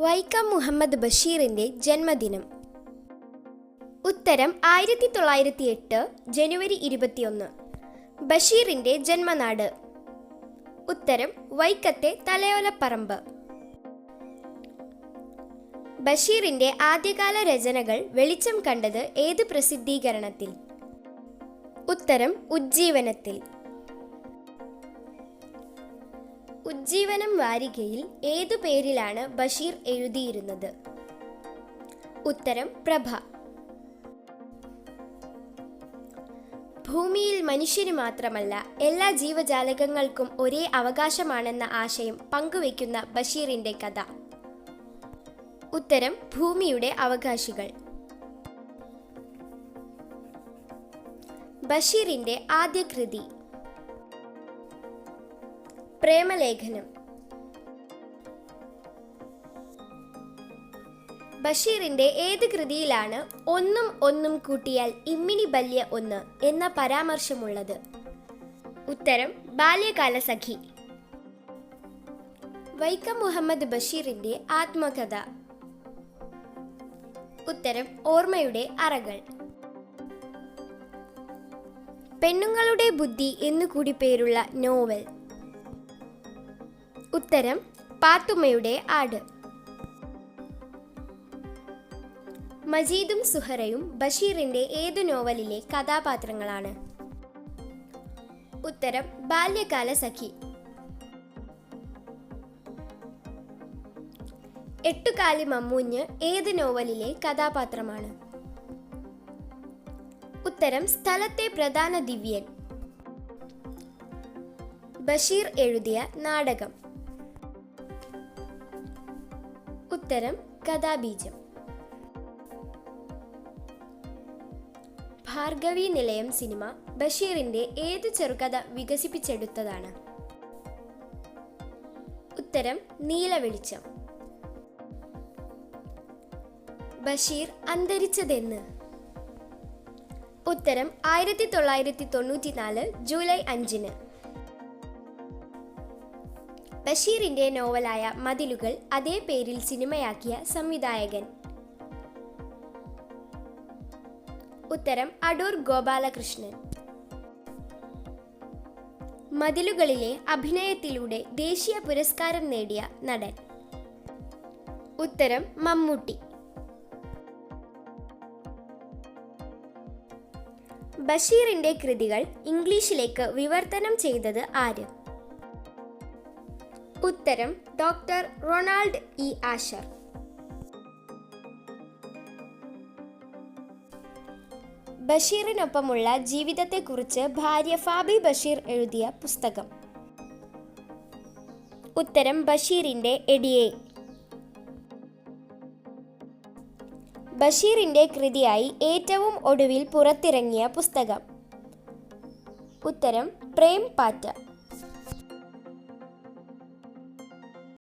വൈക്കം മുഹമ്മദ് ബഷീറിന്റെ ജന്മദിനം. ഉത്തരം ആയിരത്തി തൊള്ളായിരത്തി എട്ട് ജനുവരി ഇരുപത്തിയൊന്ന്. ബഷീറിന്റെ ജന്മനാട്. ഉത്തരം വൈക്കത്തെ തലയോലപ്പറമ്പ്. ബഷീറിന്റെ ആദ്യകാല രചനകൾ വെളിച്ചം കണ്ടത് ഏത് പ്രസിദ്ധീകരണത്തിൽ? ഉത്തരം ഉജ്ജീവനത്തിൽ. ഉജ്ജീവനം വാരികയിൽ ഏതു പേരിലാണ് ബഷീർ എഴുതിയിരുന്നത്? ഉത്തരം പ്രഭ. ഭൂമിയിൽ മനുഷ്യന് മാത്രമല്ല എല്ലാ ജീവജാലകങ്ങൾക്കും ഒരേ അവകാശമാണെന്ന ആശയം പങ്കുവയ്ക്കുന്ന ബഷീറിന്റെ കഥ. ഉത്തരം ഭൂമിയുടെ അവകാശികൾ. ബഷീറിന്റെ ആദ്യ കൃതി പ്രേമലേഖനം. ബഷീറിന്റെ ഏത് കൃതിയിലാണ് ഒന്നും ഒന്നും കൂട്ടിയാൽ ഇമ്മിനി ബല്യ ഒന്ന് എന്ന പരാമർശമുള്ളത്? ഉത്തരം ബാല്യകാല സഖി. വൈക്കം മുഹമ്മദ് ബഷീറിന്റെ ആത്മകഥ. ഉത്തരം ഓർമ്മയുടെ അറകൾ. പെണ്ണുങ്ങളുടെ ബുദ്ധി എന്നുകൂടി പേരുള്ള നോവൽ. ഉത്തരം പാത്തുമ്മയുടെ ആട്. മജീദും സുഹറയും ബഷീറിന്റെ ഏതു നോവലിലെ കഥാപാത്രങ്ങളാണ്? ഉത്തരം ബാല്യകാല സഖി. എട്ടുകാലി മമ്മൂഞ്ഞ് ഏത് നോവലിലെ കഥാപാത്രമാണ്? ഉത്തരം സ്ഥലത്തെ പ്രധാന ദിവ്യൻ. ബഷീർ എഴുതിയ നാടകം. ഉത്തരം കഥാബീജം ഭാർഗവി നിലയം സിനിമ ബഷീറിന്റെ ഏത് ചെറുകഥ വികസിപ്പിച്ചെടുത്തതാണ്? ഉത്തരം നീലവെളിച്ചം. ബഷീർ അന്തരിച്ചതെന്ന്. ഉത്തരം ആയിരത്തി തൊള്ളായിരത്തി തൊണ്ണൂറ്റിനാല് ജൂലൈ അഞ്ചിന്. ബഷീറിന്റെ നോവലായ മതിലുകൾ അതേ പേരിൽ സിനിമയാക്കിയ സംവിധായകൻ. ഉത്തരം അടൂർ ഗോപാലകൃഷ്ണൻ. മതിലുകളിലെ അഭിനയത്തിലൂടെ ദേശീയ പുരസ്കാരം നേടിയ നടൻ. ഉത്തരം മമ്മൂട്ടി. ബഷീറിന്റെ കൃതികൾ ഇംഗ്ലീഷിലേക്ക് വിവർത്തനം ചെയ്തത് ആര്? ഉത്തരം ഡോക്ടർ റൊണാൾഡ് ഇ ആഷർ. ബഷീറിനൊപ്പമുള്ള ജീവിതത്തെക്കുറിച്ച് ഭാര്യ ഫാബി ബഷീർ എഴുതിയ പുസ്തകം. ഉത്തരം ബഷീറിന്റെ എഡിയെ ബഷീറിന്റെ കൃതിയായി ഏറ്റവും ഒടുവിൽ പുറത്തിറങ്ങിയ പുസ്തകം. ഉത്തരം പ്രേം പാറ്റ